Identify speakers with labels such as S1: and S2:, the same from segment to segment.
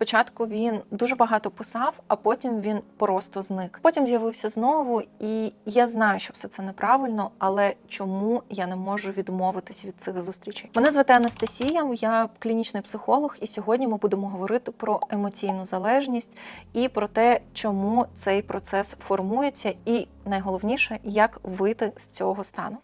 S1: Спочатку він дуже багато писав, а потім він просто зник. Потім з'явився знову, і я знаю, що все це неправильно, але чому я не можу відмовитись від цих зустрічей? Мене звати Анастасія, я клінічний психолог, і сьогодні ми будемо говорити про емоційну залежність і про те, чому цей процес формується, і найголовніше, як вийти з цього стану.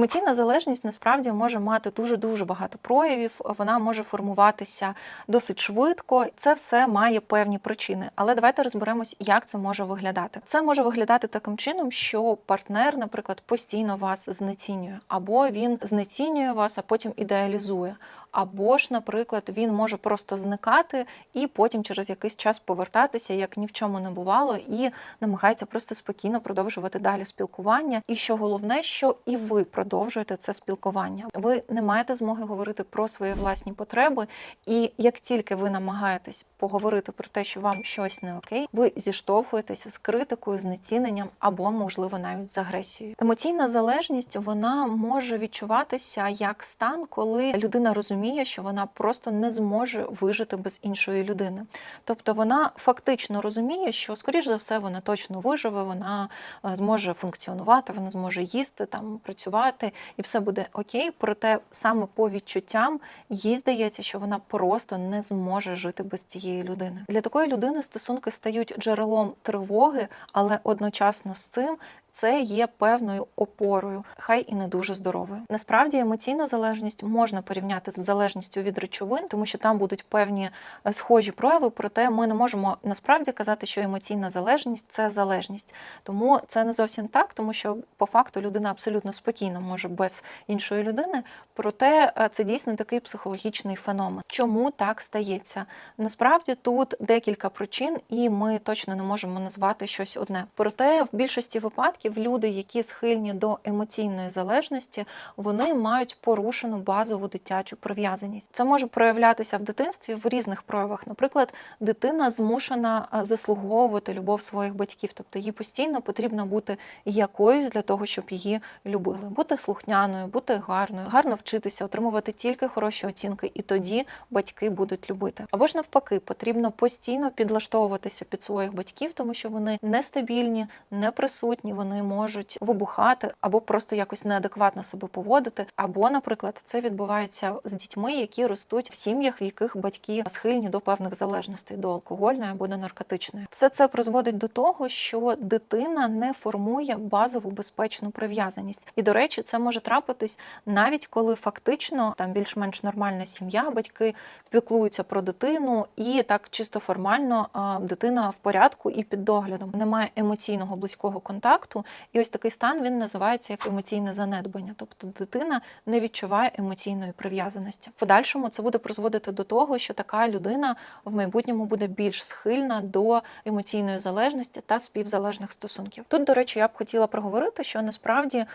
S1: Емоційна залежність насправді може мати дуже дуже багато проявів. Вона може формуватися досить швидко. Це все має певні причини. Але давайте розберемось, як це може виглядати. Це може виглядати таким чином, що партнер, наприклад, постійно вас знецінює, або він знецінює вас, а потім ідеалізує. Або ж, наприклад, він може просто зникати і потім через якийсь час повертатися, як ні в чому не бувало, і намагається просто спокійно продовжувати далі спілкування. І що головне, що і ви продовжуєте це спілкування. Ви не маєте змоги говорити про свої власні потреби. І як тільки ви намагаєтесь поговорити про те, що вам щось не окей, ви зіштовхуєтеся з критикою, знеціненням або, можливо, навіть з агресією. Емоційна залежність вона може відчуватися як стан, коли людина розуміє, що вона просто не зможе вижити без іншої людини. Тобто вона фактично розуміє, що, скоріш за все, вона точно виживе, вона е, зможе функціонувати, вона зможе їсти, там працювати, і все буде окей. Проте саме по відчуттям їй здається, що вона просто не зможе жити без цієї людини. Для такої людини стосунки стають джерелом тривоги, але одночасно з цим. Це є певною опорою, хай і не дуже здоровою. Насправді емоційну залежність можна порівняти з залежністю від речовин, тому що там будуть певні е, схожі прояви. Проте ми не можемо насправді казати, що емоційна залежність це залежність. Тому це не зовсім так, тому що по факту людина абсолютно спокійно може без іншої людини. Проте е, це дійсно такий психологічний феномен. Чому так стається? Насправді тут декілька причин, і ми точно не можемо назвати щось одне. Проте в більшості випадків люди, які схильні до емоційної залежності, вони мають порушену базову дитячу прив'язаність. Це може проявлятися в дитинстві в різних проявах. Наприклад, дитина змушена е, заслуговувати любов своїх батьків, тобто їй постійно потрібно бути якоюсь для того, щоб її любили, бути слухняною, бути гарною, гарно вчитися, отримувати тільки хороші оцінки, і тоді батьки будуть любити. Або ж навпаки, потрібно постійно підлаштовуватися під своїх батьків, тому що вони нестабільні, неприсутні, вони можуть вибухати або просто якось неадекватно себе поводити. Або, наприклад, це відбувається з дітьми, які ростуть в сім'ях, в яких батьки схильні до певних залежностей, до алкогольної або до наркотичної. Все це призводить до того, що дитина не формує базову безпечну прив'язаність. І до речі, це може трапитись навіть коли фактично там більш-менш нормальна сім'я, батьки піклуються про дитину, і так чисто формально дитина в порядку і під доглядом. Немає емоційного близького контакту, і ось такий стан він називається як емоційне занедбання. Тобто дитина не відчуває емоційної прив'язаності. В подальшому це буде призводити до того, що така людина в майбутньому буде більш схильна до емоційної залежності та співзалежних стосунків. Тут, до речі, я б хотіла проговорити, що насправді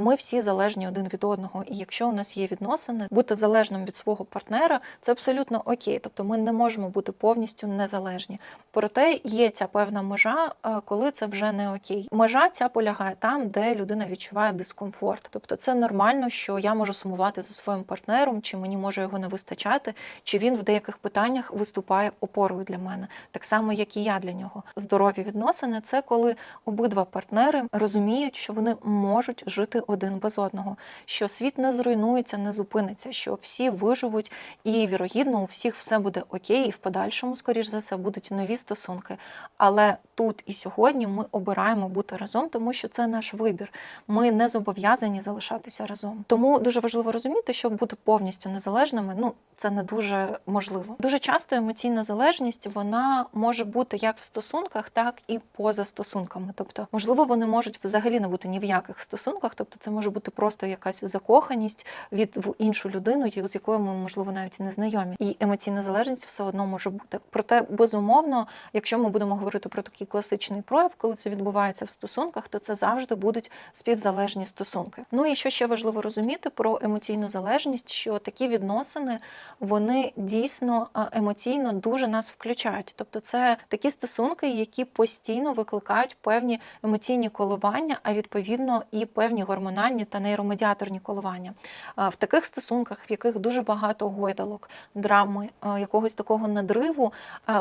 S1: ми всі залежні один від одного, і якщо у нас є відносини, бути залежним від свого партнера це абсолютно окей. Тобто ми не можемо бути повністю незалежні. Проте є ця певна межа, коли це вже не окей. Межа ця полягає там, де людина відчуває дискомфорт. Тобто це нормально, що я можу сумувати за своїм партнером, чи мені може його не вистачати, чи він в деяких питаннях виступає опорою для мене, так само як і я для нього. Здорові відносини це коли обидва партнери розуміють, що вони можуть жити один без одного, що світ не зруйнується, не зупиниться, що всі виживуть, і вірогідно у всіх все буде окей, і в подальшому, скоріш за все, будуть нові стосунки. Але тут і сьогодні ми обираємо бути разом, тому що це наш вибір. Ми не зобов'язані залишатися разом. Тому дуже важливо розуміти, щоб бути повністю незалежними. Ну це не дуже можливо. Дуже часто емоційна залежність вона може бути як в стосунках, так і поза стосунками. Тобто, можливо, вони можуть взагалі не бути ні в яких стосунках. Тобто, це може бути просто якась закоханість від в іншу людину, з якою ми можливо навіть не знайомі. І емоційна залежність все одно може бути. Проте, безумовно, якщо ми будемо говорити про такий класичний прояв, коли це відбувається в стосунках, стосунках, то це завжди будуть співзалежні стосунки. Ну і що ще важливо розуміти про емоційну залежність, що такі відносини вони дійсно емоційно дуже нас включають. Тобто, це такі стосунки, які постійно викликають певні емоційні коливання, а відповідно і певні гормональні та нейромедіаторні коливання. В таких стосунках, в яких дуже багато гойдалок, драми, якогось такого надриву,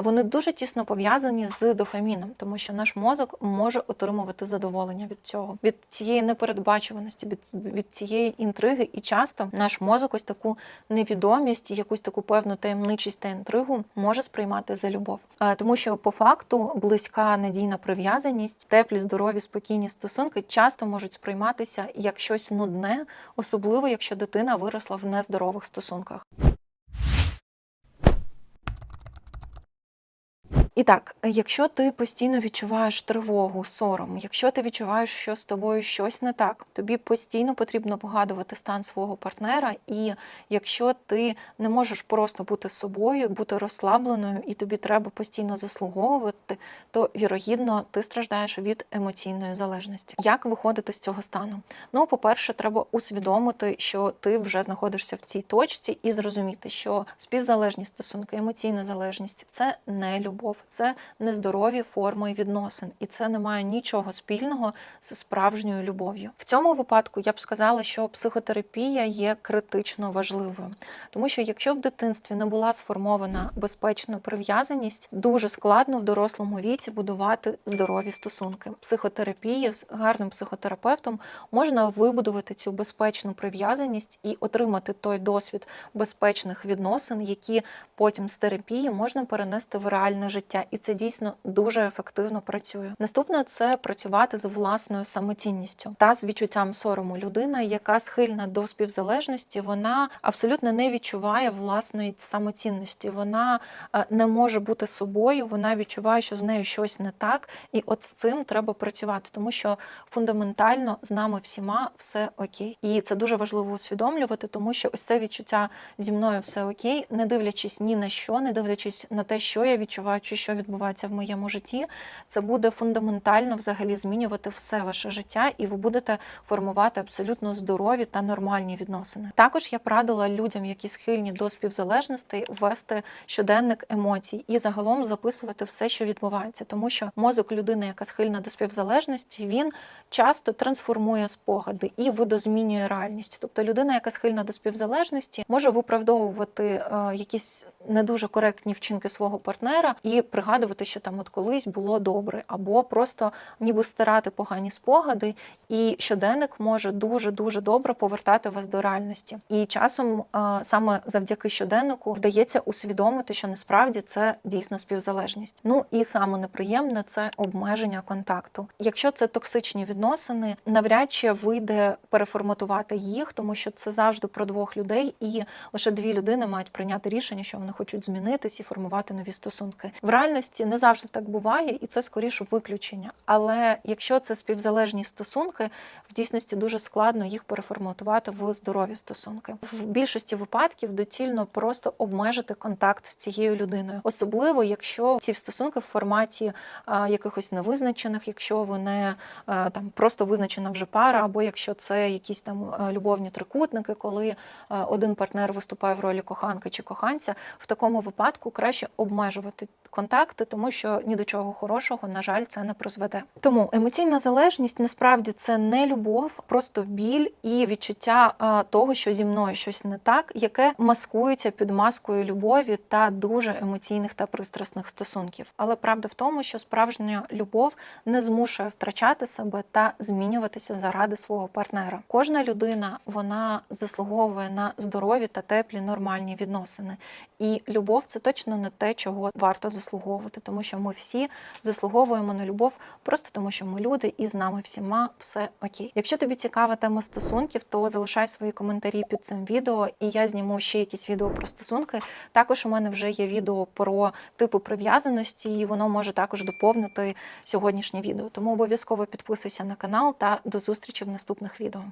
S1: вони дуже тісно пов'язані з дофаміном, тому що наш мозок може отримувати задоволення від цього, від цієї непередбачуваності, від, від цієї інтриги. І часто наш мозок ось таку невідомість, якусь таку певну таємничість та інтригу може сприймати за любов. Е, Тому що по факту близька надійна прив'язаність, теплі, здорові, спокійні стосунки часто можуть сприйматися як щось нудне, особливо якщо дитина виросла в нездорових стосунках. І так, якщо ти постійно відчуваєш тривогу, сором, якщо ти відчуваєш, що з тобою щось не так, тобі постійно потрібно погадувати стан свого партнера. І якщо ти не можеш просто бути собою, бути розслабленою, і тобі треба постійно заслуговувати, то вірогідно ти страждаєш від емоційної залежності. Як виходити з цього стану? Ну, по-перше, треба усвідомити, що ти вже знаходишся в цій точці, і зрозуміти, що співзалежні стосунки, емоційна залежність це не любов це нездорові форми відносин, і це не має нічого спільного з справжньою любов'ю. В цьому випадку я б сказала, що психотерапія є критично важливою, тому що якщо в дитинстві не була сформована безпечна прив'язаність, дуже складно в дорослому віці будувати здорові стосунки. Психотерапія з гарним психотерапевтом можна вибудувати цю безпечну прив'язаність і отримати той досвід безпечних відносин, які потім з терапії можна перенести в реальне життя і це дійсно дуже ефективно працює. Наступне це працювати з власною самоцінністю та з відчуттям сорому. Людина, яка схильна до співзалежності, вона абсолютно не відчуває власної самоцінності. Вона е, не може бути собою, вона відчуває, що з нею щось не так, і от з цим треба працювати, тому що фундаментально з нами всіма все окей. І це дуже важливо усвідомлювати, тому що ось це відчуття зі мною все окей, не дивлячись ні на що, не дивлячись на те, що я відчуваю, чи що відбувається в моєму житті, це буде фундаментально взагалі змінювати все ваше життя, і ви будете формувати абсолютно здорові та нормальні відносини. Також я б радила людям, які схильні до співзалежностей, вести щоденник емоцій і загалом записувати все, що відбувається, тому що мозок людини, яка схильна до співзалежності, він часто трансформує спогади і видозмінює реальність. Тобто людина, яка схильна до співзалежності, може виправдовувати е, якісь не дуже коректні вчинки свого партнера і пригадувати, що там от колись було добре, або просто ніби стирати погані спогади, і щоденник може дуже дуже добре повертати вас до реальності. І часом саме завдяки щоденнику вдається усвідомити, що насправді це дійсно співзалежність. Ну і саме неприємне це обмеження контакту. Якщо це токсичні відносини, навряд чи вийде переформатувати їх, тому що це завжди про двох людей, і лише дві людини мають прийняти рішення, що вони хочуть змінитись і формувати нові стосунки. В реальності не завжди так буває, і це скоріше виключення. Але якщо це співзалежні стосунки, в дійсності дуже складно їх переформатувати в здорові стосунки. В більшості випадків доцільно просто обмежити контакт з цією людиною, особливо якщо ці стосунки в форматі якихось невизначених, якщо вони а, там просто визначена вже пара, або якщо це якісь там любовні трикутники, коли а, один партнер виступає в ролі коханки чи коханця, в такому випадку краще обмежувати контакти, тому що ні до чого хорошого, на жаль, це не призведе. Тому емоційна залежність насправді це не любов, просто біль і відчуття того, що зі мною щось не так, яке маскується під маскою любові та дуже емоційних та пристрасних стосунків. Але правда в тому, що справжня любов не змушує втрачати себе та змінюватися заради свого партнера. Кожна людина вона заслуговує на здорові та теплі нормальні відносини. І любов це точно не те, чого варто заслуговувати, тому що ми всі заслуговуємо на любов просто тому, що ми люди, і з нами всіма все окей. Якщо тобі цікава тема стосунків, то залишай свої коментарі під цим відео, і я зніму ще якісь відео про стосунки. Також у мене вже є відео про типи прив'язаності, і воно може також доповнити сьогоднішнє відео. Тому обов'язково підписуйся на канал та до зустрічі в наступних відео.